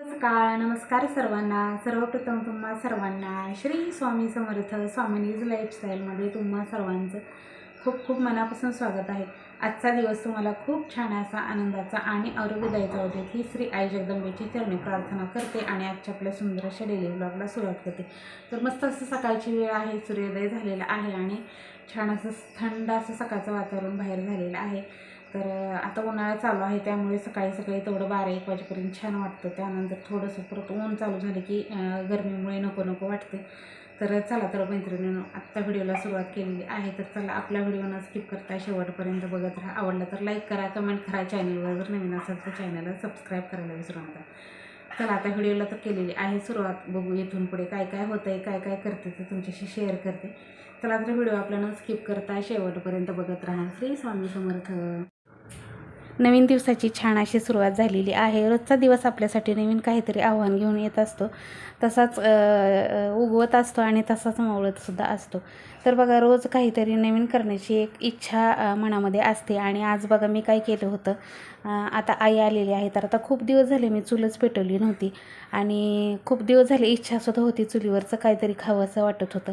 नमस्कार नमस्कार सर्वांना. सर्वप्रथम तुम्हा सर्वांना श्री स्वामी समर्थ स्वामिनीज लाईफस्टाईलमध्ये तुम्हा सर्वांचं खूप खूप मनापासून स्वागत आहे. आजचा दिवस तुम्हाला खूप छान असा आनंदाचा आणि आरोग्यदायीचा होते ही श्री आई जगदंबेची चरणी प्रार्थना करते आणि आजच्या आपल्या सुंदर अशा डेली ब्लॉगला सुरुवात करते. तर मस्त असं सकाळची वेळ आहे सूर्योदय झालेला आहे आणि छान असं थंड असं सकाळचं वातावरण बाहेर झालेलं आहे. तर आता उन्हाळा चालू आहे त्यामुळे सकाळी सकाळी तेवढं बारा एक वाजेपर्यंत छान वाटतं. त्यानंतर थोडंसं परत ऊन चालू झालं की गरमीमुळे नको नको वाटते. तर चला तर मैत्रिणीनं आत्ता व्हिडिओला सुरुवात केलेली आहे. तर चला आपल्या व्हिडिओनं स्किप करता शेवटपर्यंत बघत राहा. आवडला तर लाईक करा कमेंट करा. चॅनलवर जर नवीन असेल तर चॅनलला सबस्क्राईब करायला विसरू नका. चला आता व्हिडिओला तर केलेली आहे सुरुवात. बघू इथून पुढे काय काय होतं आहे काय काय करते ते तुमच्याशी शेअर करते. चला तर व्हिडिओ आपल्याला स्किप करता शेवटपर्यंत बघत राहा. श्री स्वामी समर्थ. नवीन दिवसाची छान अशी सुरुवात झालेली आहे. रोजचा दिवस आपल्यासाठी नवीन काहीतरी आव्हान घेऊन येत असतो. तसाच उगवत असतो आणि तसाच मावळतसुद्धा असतो. तर बघा रोज काहीतरी नवीन करण्याची एक इच्छा मनामध्ये असते. आणि आज बघा मी काय केलं होतं? आता आई आलेली आहे तर आता खूप दिवस झाले मी चुलच पेटवली नव्हती. आणि खूप दिवस झाले इच्छासुद्धा होती चुलीवरचं काहीतरी खावं असं वाटत होतं.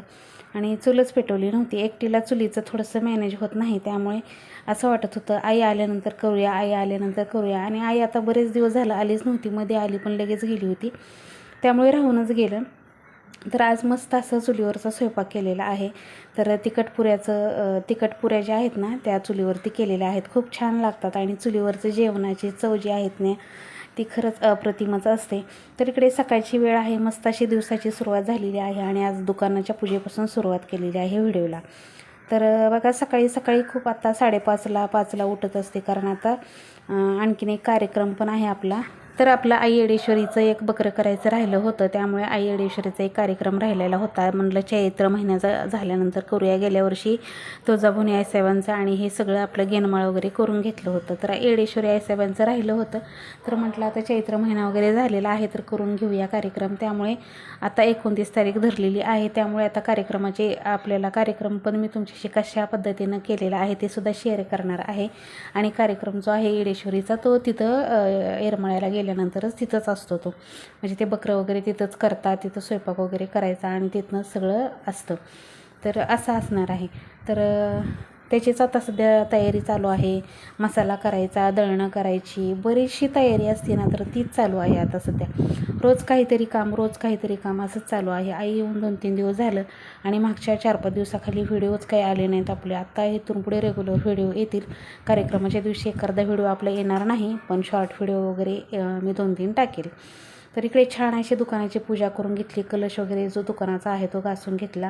आणि चुलच पेटवली नव्हती. एकटीला चुलीचं थोडंसं मॅनेज होत नाही त्यामुळे असं वाटत होतं आई आल्यानंतर करूया आई आल्यानंतर करूया. आणि आई आता बरेच दिवस झालं आलीच नव्हती. मध्ये आली पण लगेच गेली होती. त्यामुळे राहूनच गेलं. तर आज मस्त असं चुलीवरचा स्वयंपाक केलेला आहे. तर तिखटपुऱ्याचं तिखटपुऱ्या ज्या आहेत ना त्या चुलीवरती केलेल्या आहेत. खूप छान लागतात आणि चुलीवरचं जेवणाची चव जी आहेत ना ती खरंच अप्रतिमच असते. तर इकडे सकाळची वेळ आहे. मस्त अशी दिवसाची सुरुवात झालेली आहे आणि आज दुकानाच्या पूजेपासून सुरुवात केलेली आहे व्हिडिओला. तर बघा सकाळी सकाळी खूप आता साडेपाचला पाचला उठत असते. कारण आता आणखीन एक कार्यक्रम पण आहे आपला. तर आपलं आई येडेश्वरीचं एक बकरं करायचं राहिलं होतं. त्यामुळे आई येडेश्वरीचा एक कार्यक्रम राहिलेला होता. म्हणलं चैत्र महिन्याचा झाल्यानंतर करूया. गेल्या वर्षी तुळजाभुनी आईसाहेबांचं आणि हे सगळं आपलं गेनमाळ वगैरे करून घेतलं होतं. तर येडेश्वरी आईसाहेबांचं राहिलं होतं. तर म्हटलं आता चैत्र महिना वगैरे झालेला आहे तर करून घेऊया कार्यक्रम. त्यामुळे आता एकोणतीस तारीख धरलेली आहे. त्यामुळे आता कार्यक्रमाचे आपल्याला कार्यक्रम पण मी तुमच्याशी कशा पद्धतीनं केलेला आहे ते सुद्धा शेअर करणार आहे. आणि कार्यक्रम जो आहे येडेश्वरीचा तो तिथं येरमाळ्याला गेला केल्यानंतरच तिथंच असतो तो. म्हणजे ते बकरं वगैरे तिथंच करतात तिथं स्वयंपाक वगैरे करायचा आणि तिथनं सगळं असतं. तर असं असणार आहे. तर त्याचीच आता सध्या तयारी चालू आहे. मसाला करायचा दळणं करायची बरीचशी तयारी असते ना तर तीच चालू आहे आता सध्या. रोज काहीतरी काम रोज काहीतरी काम असंच चालू आहे. आई येऊन दोन तीन दिवस झालं आणि मागच्या चार पाच दिवसाखाली व्हिडिओच काही आले नाहीत आपले. आत्ता इथून पुढे रेग्युलर व्हिडिओ येतील. कार्यक्रमाच्या दिवशी एखादा व्हिडिओ आपला येणार नाही पण शॉर्ट व्हिडिओ वगैरे मी दोन तीन टाकेल. तर इकडे छान अशी दुकानाची पूजा करून घेतली. कलश वगैरे जो दुकानाचा आहे तो घासून घेतला.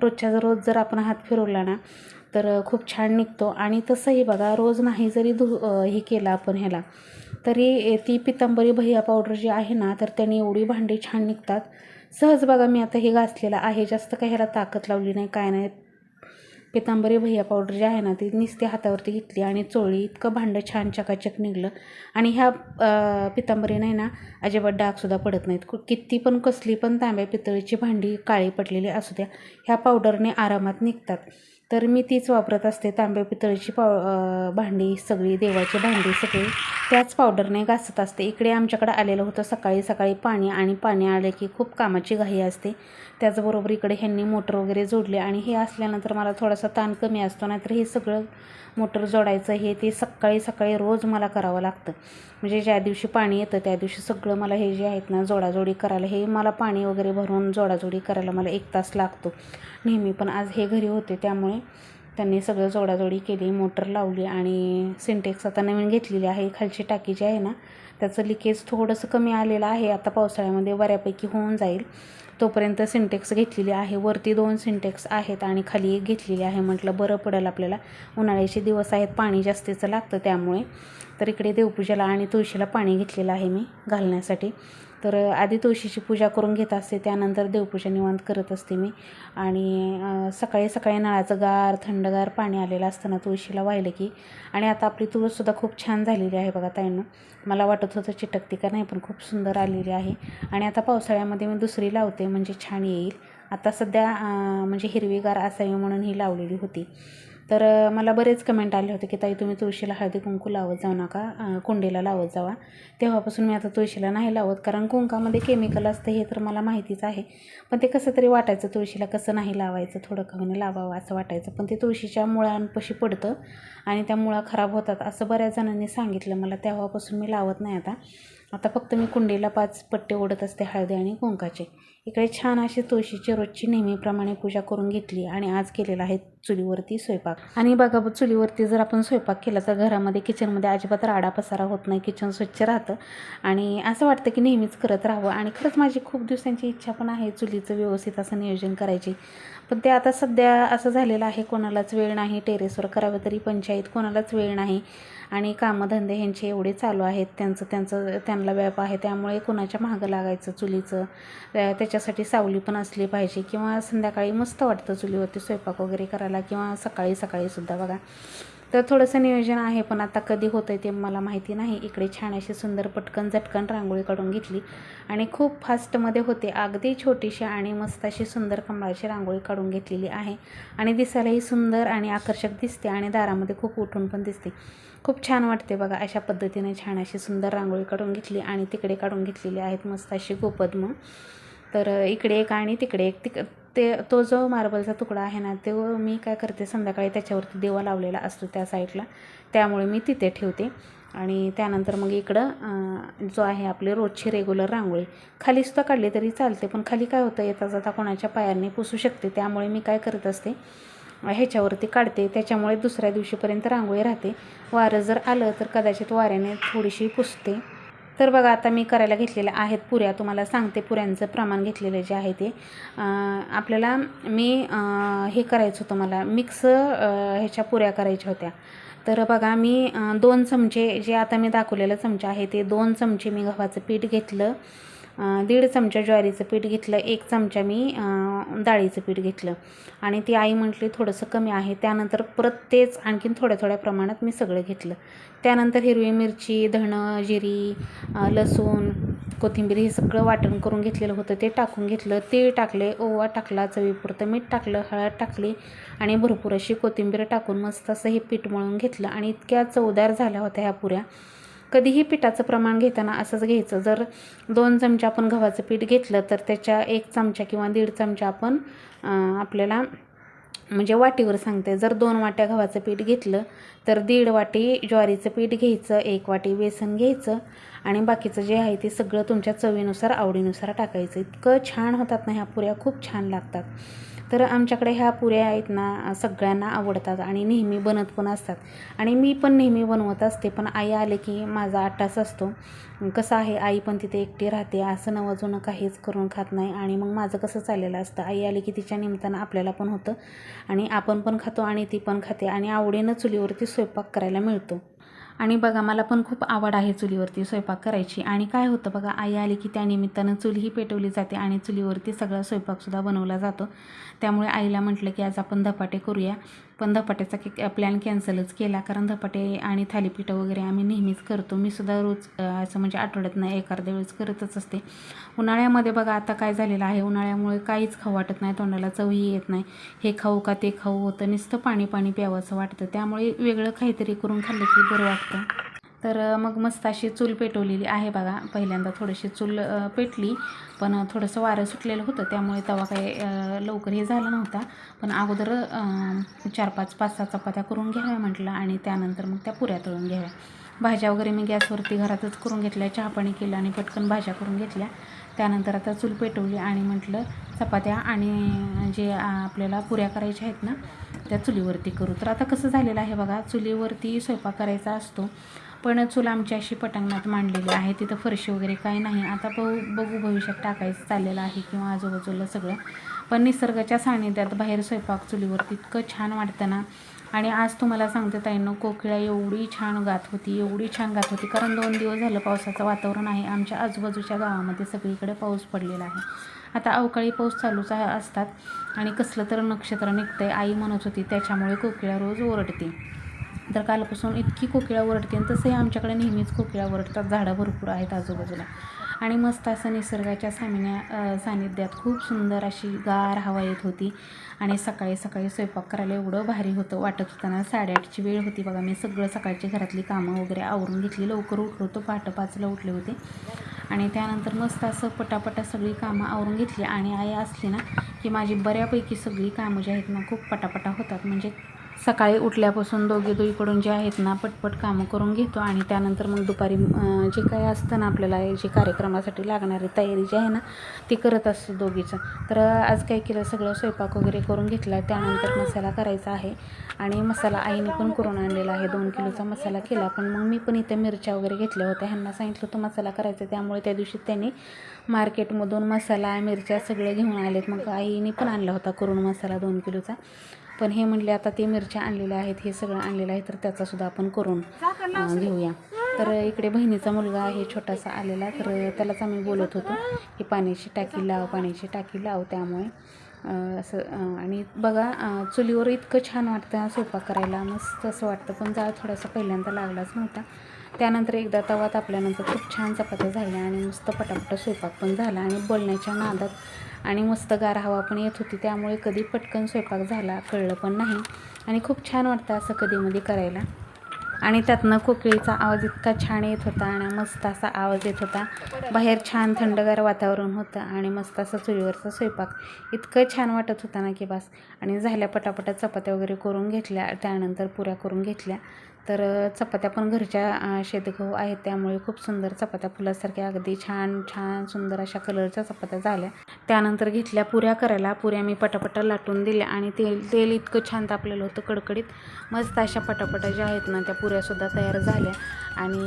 रोजच्या जर रोज जर आपण हात फिरवला ना तर खूप छान निघतो. आणि तसंही बघा रोज नाही जरी धु हे केलं आपण ह्याला तरी ती पितांबरी भैया पावडर जी आहे ना तर त्याने एवढी भांडी छान निघतात. सहज बघा मी आता हे घासलेलं आहे जास्त काही ह्याला ताकद लावली नाही काय नाही. पितांबरी भैया पावडर जी आहे ना ती निसती हातावरती घेतली आणि चोळी इतकं भांडं छान चकाचक निघलं. आणि ह्या पितांबरी नाही ना अजिबात डागसुद्धा पडत नाहीत. किती पण कसली पण तांब्या पितळीची भांडी काळी पडलेली असू द्या ह्या पावडरने आरामात निघतात. तर मी तीच वापरत असते तांब्या पितळीची पाव भांडी सगळी देवाची भांडी सगळी. त्याच पावडरने घासत असते. इकडे आमच्याकडं आलेलं होतं सकाळी सकाळी पाणी आणि पाणी आले की खूप कामाची घाई असते. त्याचबरोबर इकडे ह्यांनी मोटर वगैरे जोडले. आणि हे असल्यानंतर मला थोडासा ताण कमी असतो नाहीतर हे सगळं मोटर जोडायचं हे ते सकाळी सकाळी रोज मला करावं लागतं. म्हणजे ज्या दिवशी पाणी येतं त्या दिवशी सगळं मला हे जे आहेत ना जोडाजोडी करायला हे मला पाणी वगैरे भरून जोडाजोडी करायला मला एक तास लागतो. नेहमी पण आज हे घरी होते त्यामुळे त्यांनी सगळं जोडाजोडी केली मोटर लावली आणि सिंटेक्स आता नवीन घेतलेली आहे. खालची टाकी जी आहे ना त्याचं लिकेज थोडंसं कमी आलेलं आहे. आता पावसाळ्यामध्ये बऱ्यापैकी होऊन जाईल. तोपर्यंत सिंटेक्स घेतलेली आहे. वरती दोन सिंटेक्स आहेत आणि खाली एक घेतलेली आहे. म्हटलं बरं पडेल आपल्याला. उन्हाळ्याचे दिवस आहेत. पाणी जास्तीचं लागतं त्यामुळे. तर इकडे देवपूजेला आणि तुळशीला पाणी घेतलेलं आहे मी घालण्यासाठी. तर आधी तुळशीची पूजा करून घेत असते त्यानंतर देवपूजा निवांत करत असते मी. आणि सकाळी सकाळी नळाचं गार थंडगार पाणी आलेलं असताना तुळशीला वाहिलं की आणि आता आपली तुळससुद्धा खूप छान झालेली आहे बघा ताईनं. मला वाटत होतं चिटकती का नाही पण खूप सुंदर आलेली आहे. आणि आता पावसाळ्यामध्ये मी दुसरी लावते म्हणजे छान येईल. आता सध्या म्हणजे हिरवीगार असावी म्हणून ही लावलेली होती. तर मला बरेच कमेंट आले होते की ताई तुम्ही तुळशीला हळदी कुंकू लावत जाऊ नका कुंडीला लावत जावा. तेव्हापासून मी आता तुळशीला नाही लावत कारण कुंकामध्ये केमिकल असतं हे तर मला माहितीच आहे. पण ते कसं तरी वाटायचं तुळशीला कसं नाही लावायचं थोडं कमी लावावं असं वाटायचं. पण ते तुळशीच्या मुळांपाशी पडतं आणि त्या मुळा खराब होतात असं बऱ्याच जणांनी सांगितलं. मला तेव्हापासून मी लावत नाही आता. आता फक्त मी कुंडीला पाच पट्टे ओढत असते हळदी आणि कुंकाचे. इकडे छान अशी तुळशीची रोजची नेहमीप्रमाणे पूजा करून घेतली आणि आज केलेला आहे चुलीवरती स्वयंपाक. आणि बघा चुलीवरती जर आपण स्वयंपाक केला तर घरामध्ये किचनमध्ये अजिबात राडा पसारा होत नाही किचन स्वच्छ राहतं. आणि असं वाटतं की नेहमीच करत राहावं. आणि खरंच माझी खूप दिवसांची इच्छा पण आहे चुलीचं व्यवस्थित असं नियोजन करायची. पण ते आता सध्या असं झालेलं आहे कोणालाच वेळ नाही टेरेसवर करावं तरी पंचायत कोणालाच वेळ नाही. आणि कामधंदे ह्यांचे एवढे चालू आहेत त्यांचं त्यांचं त्यांना व्याप आहे. त्यामुळे कुणाच्या मागं लागायचं चुलीचं? त्याच्यासाठी सावली पण असली पाहिजे किंवा संध्याकाळी मस्त वाटतं चुलीवरती स्वयंपाक वगैरे करायला किंवा सकाळी सकाळीसुद्धा बघा. तर थोडंसं नियोजन आहे पण आता कधी होतं आहे ते मला माहिती नाही. इकडे छान अशी सुंदर पटकन झटकन रांगोळी काढून घेतली. आणि खूप फास्टमध्ये होते. अगदी छोटीशी आणि मस्त अशी सुंदर कमळाची रांगोळी काढून घेतलेली आहे. आणि दिसायलाही सुंदर आणि आकर्षक दिसते आणि दारामध्ये खूप उठून पण दिसते. खूप छान वाटते बघा अशा पद्धतीने छान अशी सुंदर रांगोळी काढून घेतली आणि तिकडे काढून घेतलेली आहेत मस्त अशी गोपद्म तर इकडे एक आणि तिकडे एक. तिक ते तो जो मार्बलचा तुकडा आहे ना तो मी काय करते संध्याकाळी त्याच्यावरती देवा लावलेला असतो त्या साईडला. त्यामुळे मी तिथे ठेवते. आणि त्यानंतर मग इकडं जो आहे आपली रोजची रेग्युलर रांगोळी. खालीसुद्धा काढली तरी चालते पण खाली काय होतं येता जाता कोणाच्या पायाने पुसू शकते. त्यामुळे मी काय करत असते ह्याच्यावरती काढते. त्याच्यामुळे दुसऱ्या दिवशीपर्यंत रांगोळी राहते. वारं जर आलं तर कदाचित वाऱ्याने थोडीशी पुसते. तर बघा आता मी करायला घेतलेल्या आहेत पुऱ्या. तुम्हाला सांगते पुऱ्यांचं प्रमाण घेतलेलं जे आहे ते. आपल्याला मी हे करायचं होतं मला. मिक्स ह्याच्या पुऱ्या करायच्या होत्या. तर बघा मी दोन चमचे जे आता मी दाखवलेलं चमचे आहे ते दोन चमचे मी गव्हाचं पीठ घेतलं. दीड चमचा ज्वारीचं पीठ घेतलं एक चमचा मी डाळीचं पीठ घेतलं. आणि ती आई म्हटली थोडंसं कमी आहे. त्यानंतर परत तेच आणखीन थोड्या थोड्या प्रमाणात मी सगळं घेतलं. त्यानंतर हिरवी मिरची धणं जिरी लसूण कोथिंबीर हे सगळं वाटण करून घेतलेलं होतं. ते टाकून घेतलं. तीळ टाकले ओवा टाकला चवीपुरतं मीठ टाकलं हळद टाकली आणि भरपूर अशी कोथिंबीर टाकून मस्त असं हे पीठ मळून घेतलं. आणि इतक्या चवदार झाल्या होत्या ह्या पुऱ्या. कधीही पिठाचं प्रमाण घेताना असंच घ्यायचं. जर दोन चमचे आपण गव्हाचं पीठ घेतलं तर त्याच्या एक चमचा किंवा दीड चमचा आपण आपल्याला म्हणजे वाटीवर सांगते. जर दोन वाट्या गव्हाचं पीठ घेतलं तर दीड वाटी ज्वारीचं पीठ घ्यायचं एक वाटी बेसन घ्यायचं आणि बाकीचं जे आहे ते सगळं तुमच्या चवीनुसार आवडीनुसार टाकायचं. इतकं छान होतात ना ह्या पुऱ्या खूप छान लागतात. तर आमच्याकडे ह्या पुऱ्या आहेत ना सगळ्यांना आवडतात आणि नेहमी बनत पण असतात. आणि मी पण नेहमी बनवत असते पण आई आले की माझा आटाच असतो. कसं आहे आई पण तिथे एकटी राहते असं नवजून काहीच करून खात नाही. आणि मग माझं कसं चाललेलं असतं आई आली की तिच्या निमित्तानं आपल्याला पण होतं. आणि आपण पण खातो आणि ती पण खाते. आणि आवडीनं चुलीवरती स्वयंपाक करायला मिळतो. आणि बघा मला पण खूप आवड आहे चुलीवरती स्वयंपाक करायची. आणि काय होतं बघा आई आली की त्या निमित्तानं चूलही पेटवली जाते आणि चुलीवरती सगळा स्वयंपाकसुद्धा बनवला जातो. त्यामुळे आईला म्हटलं की आज आपण धपाटे करूया. पण धपाट्याचा प्लॅन कॅन्सलच केला कारण धपाटे आणि थालीपीठं वगैरे आम्ही नेहमीच करतो. मी सुद्धा रोज असं म्हणजे आठवड्यात नाही एखाद्या वेळेस करतच असते. उन्हाळ्यामध्ये बघा आता काय झालेलं आहे? उन्हाळ्यामुळे काहीच खाऊ वाटत नाही तोंडाला चवही येत नाही. हे खाऊ का ते खाऊ होतं नुसतं पाणी पाणी प्यावं असं वाटतं. त्यामुळे वेगळं काहीतरी करून खाल्लं की बरं वाटतं. तर मग मस्त अशी चूल पेटवलेली आहे बघा. पहिल्यांदा थोडीशी चूल पेटली पण थोडंसं वारं सुटलेलं होतं. त्यामुळे तवा काही लवकर हे झाला नव्हता. पण अगोदर चार पाच पाच सहा चपात्या करून घ्याव्या म्हटलं आणि त्यानंतर मग त्या पुऱ्या तळून घ्याव्या. भाज्या वगैरे मी गॅसवरती घरातच करून घेतल्या चहापाणी केलं आणि पटकन भाज्या करून घेतल्या. त्यानंतर आता चूल पेटवली आणि म्हटलं चपात्या आणि जे आपल्याला पुऱ्या करायच्या आहेत ना त्या चुलीवरती करू. तर आता कसं झालेलं आहे बघा चुलीवरती स्वयंपाक करायचा असतो पण चूल आमची अशी पटांगणात मांडलेली आहे तिथं फरशी वगैरे काही नाही. आता बघू बघू भविष्यात टाकायचं चाललेलं आहे किंवा आजूबाजूला सगळं. पण निसर्गाच्या सानिध्यात बाहेर स्वयंपाक चुलीवरती इतकं छान वाटतं ना आणि आज तुम्हाला सांगते ताईंनो कोकिळा एवढी छान गात होती एवढी छान गात होती. कारण दोन दिवस झालं पावसाचं वातावरण आहे. आमच्या आजूबाजूच्या गावामध्ये सगळीकडे पाऊस पडलेला आहे. आता अवकाळी पाऊस चालूच असतात. आणि कसलं तर नक्षत्र निघतंय आई म्हणत होती त्याच्यामुळे कोकिळा रोज ओरडते. तर कालपासून इतकी कोकिळा ओरडते आणि तसंही आमच्याकडे नेहमीच कोकिळा ओरडतात. झाडं भरपूर आहेत आजूबाजूला. आणि मस्त असं निसर्गाच्या सामिन्या सानिध्यात खूप सुंदर अशी गार हवा येत होती. आणि सकाळी सकाळी स्वयंपाक करायला एवढं भारी होतं वाटत होताना साडेआठची वेळ होती बघा. मी सगळं सकाळची घरातली कामं वगैरे आवरून घेतली. लवकर उठलो होतो. पहाटं पाचला उठले होते. आणि त्यानंतर मस्त असं पटापटा सगळी कामं आवरून घेतली. आणि आई असली ना की माझी बऱ्यापैकी सगळी कामं जी आहेत ना खूप पटापटा होतात. म्हणजे सकाळी उठल्यापासून दोघे दोघीकडून जे आहेत ना पटपट कामं करून घेतो आणि त्यानंतर मग दुपारी जे काय असतं ना आपल्याला जे कार्यक्रमासाठी लागणारी तयारी जी आहे ना ती करत असतो दोघीचं. तर आज काय केलं सगळं स्वयंपाक वगैरे करून घेतला. त्यानंतर मसाला करायचा आहे आणि मसाला आईने पण करून आणलेला आहे. दोन किलोचा मसाला केला पण मग मी पण इथे मिरच्या वगैरे घेतल्या होत्या. ह्यांना सांगितलं होतं मसाला करायचा त्यामुळे त्या दिवशी त्यांनी मार्केटमधून मसाला मिरच्या सगळे घेऊन आलेत. मग आईने पण आणला होता करून मसाला दोन किलोचा. पण हे म्हणले आता ते मिरच्या आणलेल्या आहेत हे सगळं आणलेलं आहे तर त्याचासुद्धा आपण करून घेऊया. तर इकडे बहिणीचा मुलगा आहे छोटासा आलेला तर त्यालाच आम्ही बोलत होतो की पाण्याची टाकी लाव पाण्याची टाकी लाव त्यामुळे. असं आणि बघा चुलीवर इतकं छान वाटतं स्वयंपाक करायला मस्त असं वाटतं पण जाळ थोडासा पहिल्यांदा लागलाच नव्हता. त्यानंतर एकदा तवा तापल्यानंतर खूप छान चपात्या झाल्या आणि मस्त पटापट स्वयंपाक पण झाला आणि बोलण्याच्या नादात आणि मस्त गार हवा पण येत होती त्यामुळे कधी पटकन स्वयंपाक झाला कळलं पण नाही. आणि खूप छान वाटतं असं कधीमध्ये करायला. आणि त्यातनं कोकिळीचा आवाज इतका छान येत होता आणि मस्त असा आवाज येत होता. बाहेर छान थंडगार वातावरण होतं आणि मस्त असा चुलीवरचा स्वयंपाक. इतकं छान वाटत होता ना की बस. आणि झाल्या पटापटा चपात्या वगैरे करून घेतल्या त्यानंतर पुऱ्या करून घेतल्या. तर चपात्या पण घरच्या शेतगहू आहेत. त्यामुळे खूप सुंदर चपात्या फुलासारख्या अगदी छान छान सुंदर अशा कलरच्या चपात्या झाल्या. त्यानंतर घेतल्या पुऱ्या करायला. पुऱ्या मी पटापटा लाटून दिल्या आणि तेल तेल इतकं छान तापलेलं होतं कडकडीत. मस्त अशा पटापटा ज्या आहेत ना त्या पुऱ्यासुद्धा तयार झाल्या. आणि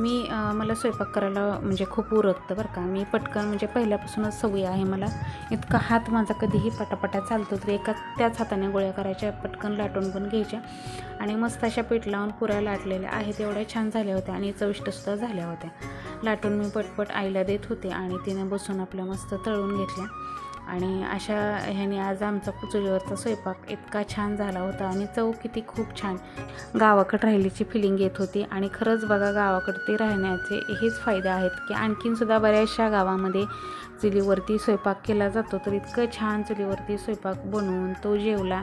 मी मला स्वयंपाक करायला म्हणजे खूप उरकतं बरं का. मी पटकन म्हणजे पहिल्यापासूनच सवय आहे मला. इतका हात माझा कधीही पटापटा चालतो तर एका त्याच हाताने गोळ्या करायच्या पटकन लाटून पण घ्यायच्या. आणि मस्त अशा पीठ लावून पुऱ्या लाटलेल्या आहेत एवढ्या छान झाल्या होत्या आणि चविष्टसुद्धा झाल्या होत्या. लाटून मी पटपट आईला देत होते आणि तिने बसून आपल्या मस्त तळून घेतल्या. आणि अशा ह्याने आज आमचा चुलीवरचा स्वयंपाक इतका छान झाला होता आणि चव किती खूप छान गावाकडे राहिल्याची फिलिंग येत होती. आणि खरंच बघा गावाकडे ते राहण्याचे हेच फायदे आहेत की आणखीनसुद्धा बऱ्याचशा गावामध्ये चुलीवरती स्वयंपाक केला जातो. तर इतकं छान चुलीवरती स्वयंपाक बनवून तो जेवला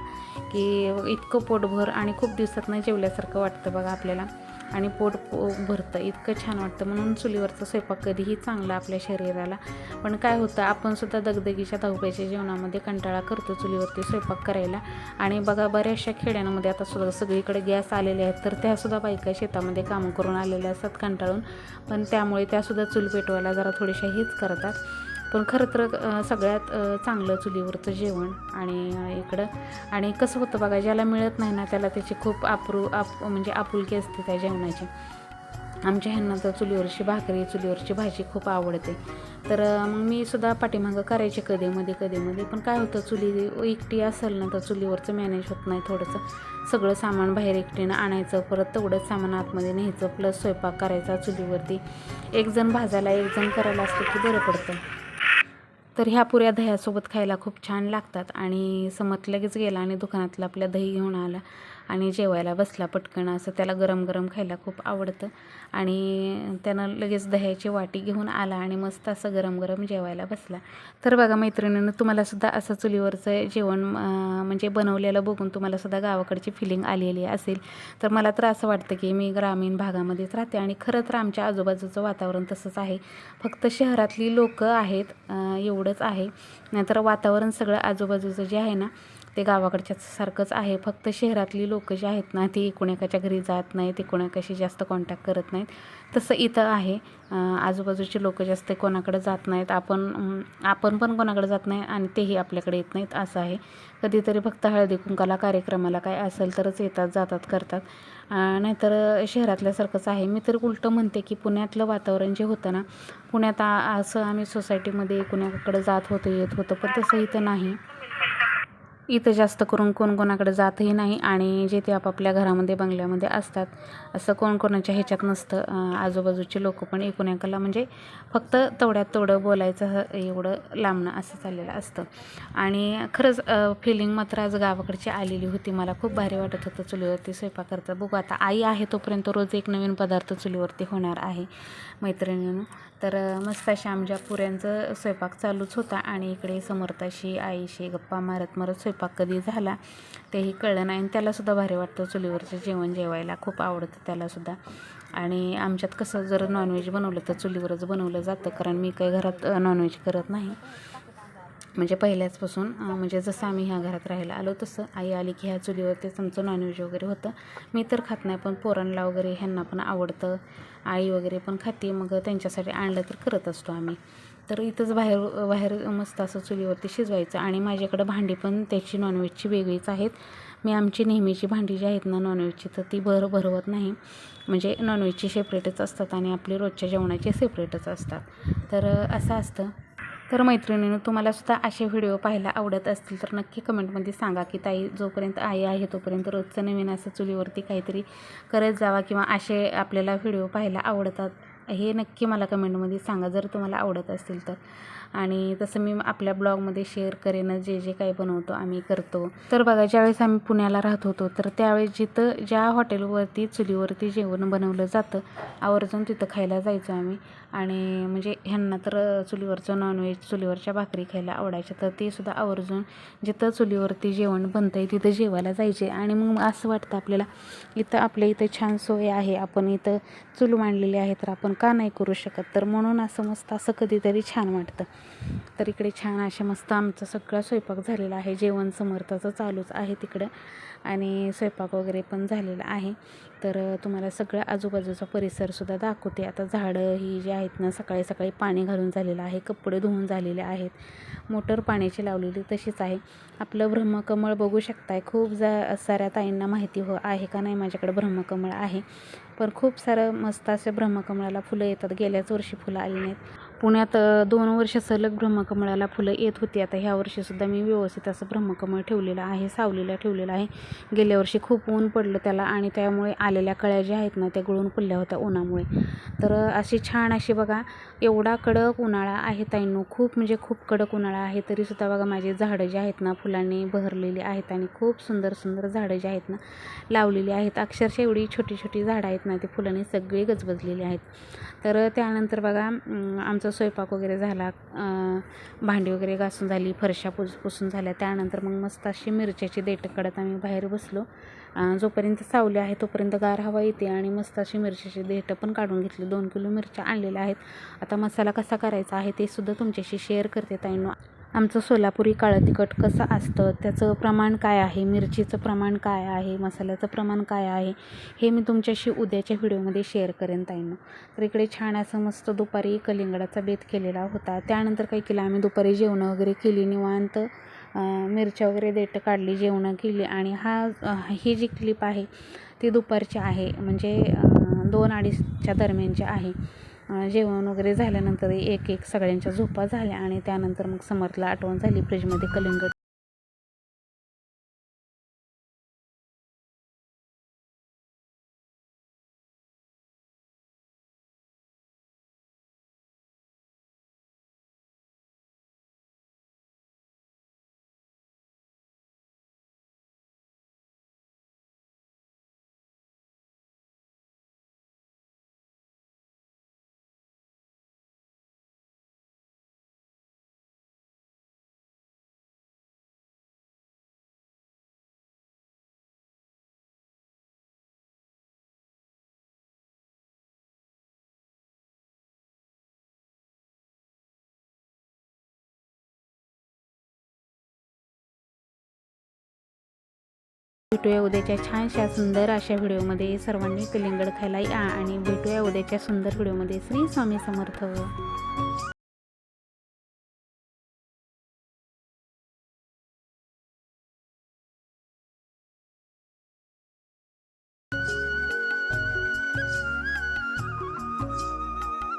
की इतकं पोटभर आणि खूप दिवसातनं जेवल्यासारखं वाटतं बघा आपल्याला. आणि पोट पो भरतं. इतकं छान वाटतं. म्हणून चुलीवरचा स्वयंपाक कधीही चांगला आपल्या शरीराला. पण काय होतं आपणसुद्धा दगदगीच्या धावप्याच्या जेवणामध्ये कंटाळा करतो चुलीवरती स्वयंपाक करायला. आणि बघा बऱ्याचशा खेड्यांमध्ये आता सुद्धा सगळीकडे गॅस आलेले आहेत. तर त्यासुद्धा बायका शेतामध्ये कामं करून आलेल्या असतात कंटाळून. पण त्यामुळे त्यासुद्धा चूल पेटवायला जरा थोड्याशा हेच करतात. पण खरं तर सगळ्यात चांगलं चुलीवरचं जेवण आणि इकडं. आणि कसं होतं बघा ज्याला मिळत नाही ना त्याला त्याची खूप आप्रू आप म्हणजे आपुलकी असते त्या जेवणाची. आमच्या ह्यांना तर चुलीवरची भाकरी चुलीवरची भाजी खूप आवडते. तर मग मी सुद्धा पाठीमागं करायचे कधीमध्ये कधीमध्ये पण काय होतं चुली एकटी असेल ना तर चुलीवरचं मॅनेज होत नाही थोडंसं. सगळं सामान बाहेर एकटीनं आणायचं परत तेवढंच सामान आतमध्ये न्यायचं. प्लस स्वयंपाक करायचा चुलीवरती. एक जण भाजायला एक जण करायला असलं की बरं पडतं. तर ह्या पुऱ्या दह्यासोबत खायला खूप छान लागतात आणि समत लगेच गेला आणि दुकानातलं आपल्या दही घेऊन आला. आणि जेवायला बसला पटकन. असं त्याला गरम गरम खायला खूप आवडतं. आणि त्यानं लगेच दह्याची वाटी घेऊन आला आणि मस्त असं गरम गरम जेवायला बसला. तर बघा मैत्रिणीनं तुम्हालासुद्धा असं चुलीवरचं जेवण म्हणजे बनवलेलं बघून तुम्हाला सुद्धा गावाकडची फिलिंग आलेली असेल. तर मला तर असं वाटतं की मी ग्रामीण भागामध्येच राहते आणि खरं तर आमच्या आजूबाजूचं वातावरण तसंच आहे. फक्त शहरातली लोकं आहेत एवढंच आहे. नाहीतर वातावरण सगळं आजूबाजूचं जे आहे ना ते गावाकडच्या सारखंच आहे. फक्त शहरातली लोकं जी आहेत ना ती कोणाकाच्या घरी जात नाहीत ते कोणाकाशी जास्त कॉन्टॅक्ट करत नाहीत. तसं इथं आहे. आजूबाजूचे लोक जास्त कोणाकडे जात नाहीत. आपण आपण पण कोणाकडे जात नाही आणि तेही आपल्याकडे येत नाहीत असं आहे. कधीतरी फक्त हळदी कुंकाला कार्यक्रमाला काय असेल तरच येतात जातात करतात. नाहीतर शहरातल्यासारखंच आहे. मी तर उलटं म्हणते की पुण्यातलं वातावरण जे होतं ना पुण्यात आ- असं आम्ही सोसायटीमध्ये कुणाकडे जात होतो येत होतं पण तसं इथं नाही. इथं जास्त करून कोण कोणाकडे जातही नाही आणि जे ते आपापल्या घरामध्ये बंगल्यामध्ये असतात. असं कोण कोणाच्या ह्याच्यात नसतं. आजूबाजूचे लोक पण एकूण एकाला म्हणजे फक्त तेवढ्यात तेवढं बोलायचं ह- एवढं लांबणं असं चाललेलं असतं. आणि खरंच फिलिंग मात्र आज गावाकडची आलेली होती. मला खूप भारी वाटत होतं चुलीवरती स्वयंपाक करता बघू आता आई आहे तोपर्यंत रोज एक नवीन पदार्थ चुलीवरती होणार आहे. मैत्रिणीनं तर मस्त अशा आमच्या पुऱ्यांचं स्वयंपाक चालूच होता आणि इकडे समर्थाशी आईशी गप्पा मारत मारत स्वयंपाक कधी झाला तेही कळलं नाही आणि त्यालासुद्धा भारी वाटतं चुलीवरचं जेवण जेवायला खूप आवडतं त्यालासुद्धा आणि आमच्यात कसं जर नॉनव्हेज बनवलं तर चुलीवरच बनवलं जातं कारण मी काही घरात नॉनव्हेज करत नाही. म्हणजे पहिल्याचपासून म्हणजे जसं आम्ही ह्या घरात राहायला आलो तसं आई आली की ह्या चुलीवरतीच आमचं नॉनव्हेज वगैरे होतं. मी तर खात नाही पण पोरांना वगैरे ह्यांना पण आवडतं. आई वगैरे पण खाते मग त्यांच्यासाठी आणलं तर करत असतो आम्ही. तर इथंच बाहेर बाहेर मस्त असं चुलीवरती शिजवायचं. आणि माझ्याकडं भांडी पण त्याची नॉनव्हेजची वेगळीच आहेत. मी आमची नेहमीची भांडी जी आहेत ना नॉनव्हेजची तर ती भर भरवत नाही. म्हणजे नॉनव्हेजची सेपरेटच असतात आणि आपली रोजच्या जेवणाची सेपरेटच असतात. तर असं असतं. तर मैत्रिणीनं तुम्हाला सुद्धा असे व्हिडिओ पाहायला आवडत असतील तर नक्की कमेंटमध्ये सांगा की ताई जोपर्यंत आई आहे तोपर्यंत रोजचं नवीन असं चुलीवरती काहीतरी करत जावा किंवा असे आपल्याला व्हिडिओ पाहायला आवडतात हे नक्की मला कमेंटमध्ये सांगा जर तुम्हाला आवडत असतील तर. आणि तसं मी आपल्या ब्लॉगमध्ये शेअर करेन जे जे काही बनवतो आम्ही करतो. तर बघा ज्यावेळेस आम्ही पुण्याला राहत होतो तर त्यावेळेस जिथं ज्या हॉटेलवरती चुलीवरती जेवण बनवलं जातं आवर्जून तिथं खायला जायचो आम्ही. आणि म्हणजे ह्यांना तर चुलीवरचं नॉनव्हेज चुलीवरच्या भाकरी खायला आवडायच्या तर ते सुद्धा आवर्जून जिथं चुलीवरती जेवण बनतं आहे तिथं जेवायला जायचे. आणि मग असं वाटतं आपल्याला इथं आपल्या इथं छान सोय आहे आपण इथं चूल मांडलेली आहे तर आपण का नाही करू शकत? तर म्हणून असं मस्त असं कधीतरी छान वाटतं. तर इकडे छान असे मस्त आमचा सगळा स्वयंपाक झालेला आहे. जेवण समर्थाचं चालूच आहे तिकडं. आणि स्वयंपाक वगैरे पण झालेला आहे. तर तुम्हाला सगळ्या आजूबाजूचा परिसरसुद्धा दाखवते. आता झाडं ही जी आहेत ना सकाळी सकाळी पाणी घालून झालेलं आहे. कपडे धुवून झालेले आहेत. मोटर पाण्याची लावलेली तशीच आहे. आपलं ब्रह्मकमळ बघू शकताय. खूप जा साऱ्या ताईंना माहिती हो आहे का नाही माझ्याकडे ब्रह्मकमळ आहे. पण खूप सारं मस्त असं ब्रह्मकमळाला फुलं येतात. गेल्याच वर्षी फुलं आली नाहीत. पुण्यात दोन वर्ष सलग ब्रह्मकमळाला फुलं येत होती. आता ह्या वर्षीसुद्धा मी व्यवस्थित असं ब्रह्मकमळ ठेवलेलं आहे सावलीला ठेवलेलं आहे. गेल्या वर्षी खूप ऊन पडलं त्याला आणि त्यामुळे आलेल्या कळ्या ज्या आहेत ना त्या गळून पडल्या होत्या उन्हामुळे. तर अशी छान अशी बघा एवढा कडक उन्हाळा आहे ताईंनो. खूप म्हणजे खूप कडक उन्हाळा आहे. तरीसुद्धा बघा माझी झाडं जी आहेत ना फुलांनी बहरलेली आहेत आणि खूप सुंदर सुंदर झाडं जी आहेत ना लावलेली आहेत. अक्षरशः एवढी छोटी छोटी झाडं आहेत ना ती फुलांनी सगळी गजबजलेली आहेत. तर त्यानंतर बघा आमचं स्वयंपाक वगैरे झाला भांडी वगैरे घासून झाली फरशा पुस पुसून झाल्या. त्यानंतर मग मस्त अशी मिरच्याची देठं काढत आम्ही बाहेर बसलो. जोपर्यंत सावली आहे तोपर्यंत गार हवा येते आणि मस्त अशी मिरच्याची देठं पण काढून घेतली. दोन किलो मिरच्या आणलेल्या आहेत. आता मसाला कसा करायचा आहे ते सुद्धा तुमच्याशी शेअर करते ताईनो. आमचं सोलापुरी काळं तिखट कसं असतं? त्याचं प्रमाण काय आहे? मिरचीचं प्रमाण काय आहे? मसाल्याचं प्रमाण काय आहे? हे मी तुमच्याशी उद्याच्या व्हिडिओमध्ये शेअर करेन ताईंनो. तर इकडे छान असं मस्त दुपारी कलिंगडाचा बेत केलेला होता. त्यानंतर काय केलं? आम्ही दुपारी जेवणं वगैरे केली निवांत मिरच्या वगैरे देठं काढली जेवणं केली. आणि हा ही जी क्लिप आहे ती दुपारची आहे. म्हणजे दोन अडीचच्या दरम्यानची आहे. जेवण वगैरे झाल्यानंतर एक एक सगळ्यांच्या झोपा झाल्या आणि त्यानंतर मग समर्थला आठवण झाली फ्रीजमध्ये कलिंगड. भेटूया उद्याच्या छानशा सुंदर अशा व्हिडिओमध्ये. सर्वांनी कलिंगड खायला या आणि भेटूया उद्याच्या सुंदर व्हिडिओमध्ये. श्री स्वामी समर्थ.